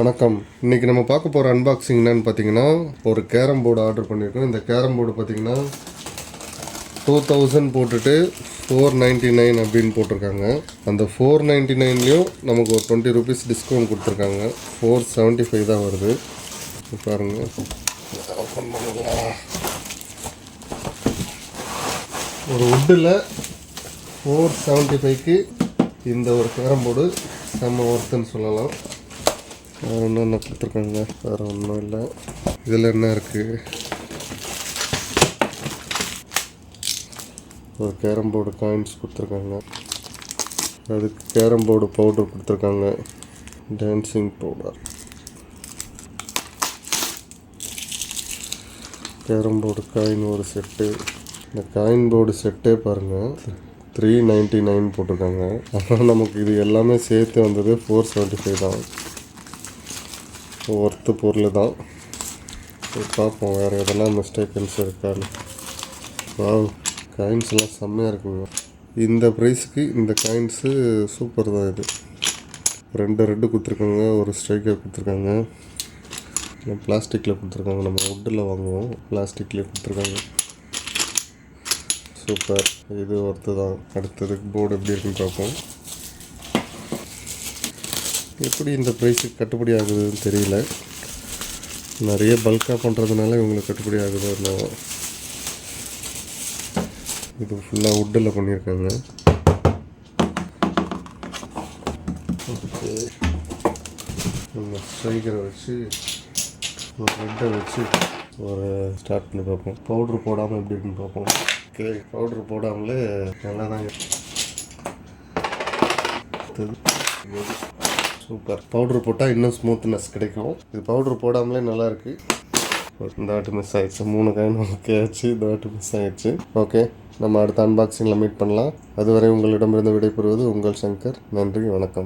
வணக்கம். இன்றைக்கி நம்ம பார்க்க போகிற அன்பாக்சிங் என்னன்னு பார்த்தீங்கன்னா ஒரு கேரம் போர்டு ஆர்டர் பண்ணியிருக்கோம். இந்த கேரம் போர்டு பார்த்தீங்கன்னா டூ தௌசண்ட் போட்டுட்டு ஃபோர் நைன்ட்டி நைன் அப்படின்னு போட்டிருக்காங்க. அந்த ஃபோர் நைன்ட்டி நைன்லேயும் நமக்கு ஒரு டுவெண்ட்டி ருபீஸ் டிஸ்கவுண்ட் கொடுத்துருக்காங்க. ஃபோர் செவன்ட்டி ஃபைவ் தான் வருது. பாருங்க. ஓப்பன் பண்ணுங்களா ஒரு உட்டில் ஃபோர் செவன்ட்டி ஃபைவ்க்கு இந்த ஒரு கேரம் போர்டு செம்ம ஒர்த்துன்னு சொல்லலாம். வேறு என்னென்ன கொடுத்துருக்காங்க. வேறு ஒன்றும் இல்லை. இதில் என்ன இருக்குது ஒரு கேரம் போர்டு காயின்ஸ் கொடுத்துருக்காங்க. அதுக்கு கேரம் போர்டு பவுடர் கொடுத்துருக்காங்க. Dancing powder carrom board coin ஒரு செட்டு இந்த காயின் போர்டு செட்டே பாருங்கள் த்ரீ நைன்ட்டி நைன் போட்டிருக்காங்க. ஆனால் நமக்கு இது எல்லாமே சேர்த்து வந்தது ஃபோர் செவன்ட்டி ஃபைவ் தான். ஒர்த்து பொருள் தான். பார்ப்போம். வேறு எதெல்லாம் மிஸ்டேக்கன்ஸ் இருக்கான்னு. வாவ் காயின்ஸ் எல்லாம் செம்மையாக இருக்குங்க. இந்த ப்ரைஸுக்கு இந்த காயின்ஸு சூப்பர் தான் இது. ரெண்டு ரெட்டு கொடுத்துருக்காங்க ஒரு ஸ்ட்ரைக்கர் கொடுத்துருக்காங்க. பிளாஸ்டிக்கில் கொடுத்துருக்காங்க. நம்ம வுட்டில் வாங்குவோம். பிளாஸ்டிக்லேயே கொடுத்துருக்காங்க. சூப்பர் இது ஒர்த்து தான். அடுத்தது போர்டு எப்படி இருக்குன்னு பார்ப்போம். எப்படி இந்த ப்ரைஸுக்கு கட்டுப்படி ஆகுதுன்னு தெரியல. நிறைய பல்காக பண்ணுறதுனால இவங்களுக்கு கட்டுப்படி ஆகுதோ என்னவோ. இது ஃபுல்லாக வுட்டில் பண்ணியிருக்காங்க. ஸ்ட்ரைக்கரை வச்சு ஒரு ரெட்டை வச்சு ஒரு ஸ்டார்ட் பண்ணி பார்ப்போம். பவுட்ரு போடாமல் எப்படி இருக்குன்னு பார்ப்போம். ஓகே பவுட்ரு போடாமலே நல்லா தான் சூப்பர் பவுட்ரு போட்டால் இன்னும் ஸ்மூத்னஸ் கிடைக்கும். இது பவுட்ரு போடாமலே நல்லாயிருக்கு இந்த வாட்டி மிஸ் ஆகிடுச்சு மூணு காயின் ஓகே ஆச்சு. இந்த வாட்டி மிஸ் ஆகிடுச்சு ஓகே நம்ம அடுத்த அன்பாக்சிங்கில் மீட் பண்ணலாம். அதுவரை உங்களிடமிருந்து விடைபெறுவது உங்கள் சங்கர். நன்றி வணக்கம்.